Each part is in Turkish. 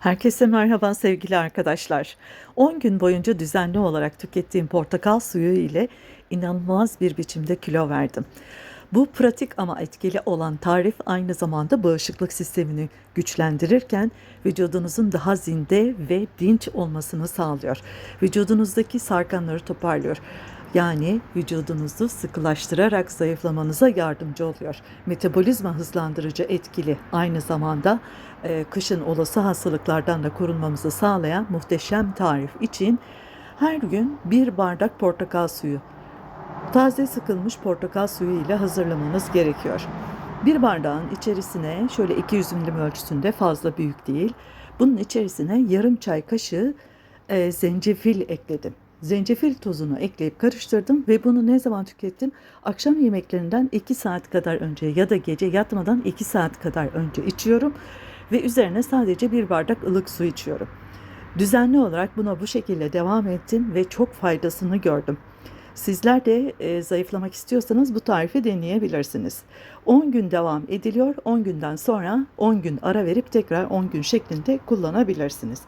Herkese merhaba sevgili arkadaşlar. 10 gün boyunca düzenli olarak tükettiğim portakal suyu ile inanılmaz bir biçimde kilo verdim. Bu pratik ama etkili olan tarif aynı zamanda bağışıklık sistemini güçlendirirken vücudunuzun daha zinde ve dinç olmasını sağlıyor. Vücudunuzdaki sarkanları toparlıyor. Yani vücudunuzu sıkılaştırarak zayıflamanıza yardımcı oluyor. Metabolizma hızlandırıcı etkili aynı zamanda e, kışın olası hastalıklardan da korunmamızı sağlayan muhteşem tarif için her gün bir bardak portakal suyu taze sıkılmış portakal suyu ile hazırlamanız gerekiyor. Bir bardağın içerisine şöyle 200 milim ölçüsünde fazla büyük değil. Bunun içerisine yarım çay kaşığı e, zencefil ekledim. Zencefil tozunu ekleyip karıştırdım ve bunu ne zaman tükettim? Akşam yemeklerinden 2 saat kadar önce ya da gece yatmadan 2 saat kadar önce içiyorum ve üzerine sadece bir bardak ılık su içiyorum. Düzenli olarak buna bu şekilde devam ettim ve çok faydasını gördüm. Sizler de e, zayıflamak istiyorsanız bu tarifi deneyebilirsiniz. 10 gün devam ediliyor. 10 günden sonra 10 gün ara verip tekrar 10 gün şeklinde kullanabilirsiniz.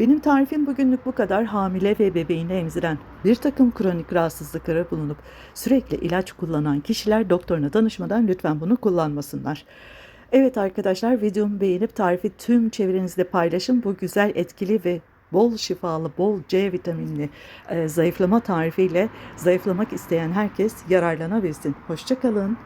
Benim tarifim bugünlük bu kadar. Hamile ve bebeğini emziren bir takım kronik rahatsızlıkları bulunup sürekli ilaç kullanan kişiler doktoruna danışmadan lütfen bunu kullanmasınlar. Evet arkadaşlar videomu beğenip tarifi tüm çevrenizde paylaşın. Bu güzel, etkili ve bol şifalı, bol C vitaminli e, zayıflama tarifiyle zayıflamak isteyen herkes yararlanabilsin. Hoşçakalın.